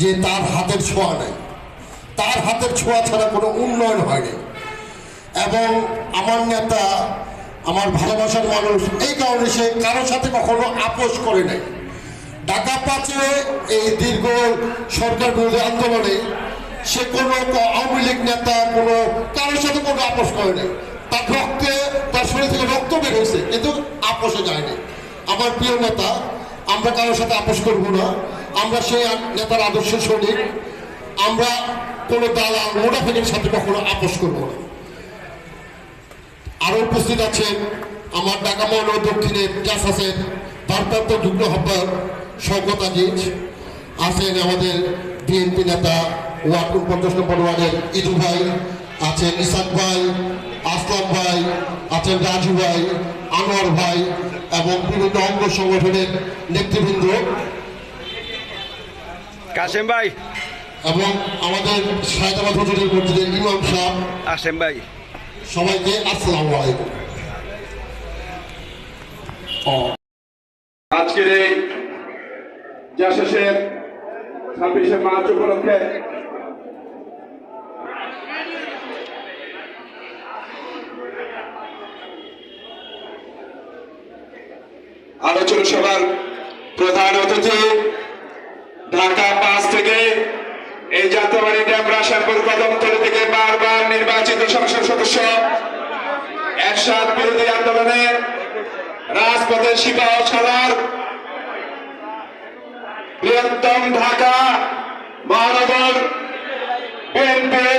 যে তার হাতের ছোঁয়া নেই। তার হাতের ছোঁয়া ছাড়া কোনো উন্নয়ন হয়নি। এবং আমার নেতা, আমার ভালোবাসার মানুষ, এই কারণে সে কারোর সাথে কখনো আপোষ করে নাই। ঢাকা পাঁচে এই দীর্ঘ সরকার বিরোধী আন্দোলনে সে কোনো আওয়ামী লীগ নেতা কোনো কারোর সাথে কোনো আপোষ করে নাই। তার রক্তে, তার শরীর থেকে রক্ত বের হয়েছে, কিন্তু আপোষে যায়নি। আমার প্রিয় নেতা, আমরা কারোর সাথে আপোষ করব না। আমরা সেই নেতার আদর্শ সৈনিক, আমরা কোনো দালাল মোটাফিকের সাথে কখনো আপোষ করব না। আরও উপস্থিত আছেন আমার ঢাকা মহানগর দক্ষিণের আছেন ভারপ্রাপ্ত যুগ্ম আহ্বায়ক শওকত আজিজ, আছেন আমাদের বিএনপি নেতা ওয়ার্ড পঞ্চাশ নম্বর ওয়ার্ডের ইদু ভাই, আছেন ইসাক ভাই, আসলাম ভাই, আছেন রাজু ভাই, আনোয়ার ভাই এবং বিভিন্ন অঙ্গ সংগঠনের নেতৃবৃন্দ। কাশেম ভাই। এবং আমাদের সায়দাবাদ হোটেলের মসজিদের ইমাম সাহেব। আসেম ভাই। সবাইকে আসসালামু আলাইকুম। আজকের এই জাসের ছাব্বিশে মার্চ উপলক্ষে আলোচনা সভার প্রধান অতিথি ঢাকা পাঁচ থেকে এই যাত্রাবাড়ি ডেমরা শ্যামপুর কদমতলী থেকে বারবার নির্বাচিত সংসদ সদস্য একসাথ বিরোধী আন্দোলনে রাজপথের সিপাহ সালার, বৃহত্তম ঢাকা মহানগর বিএনপির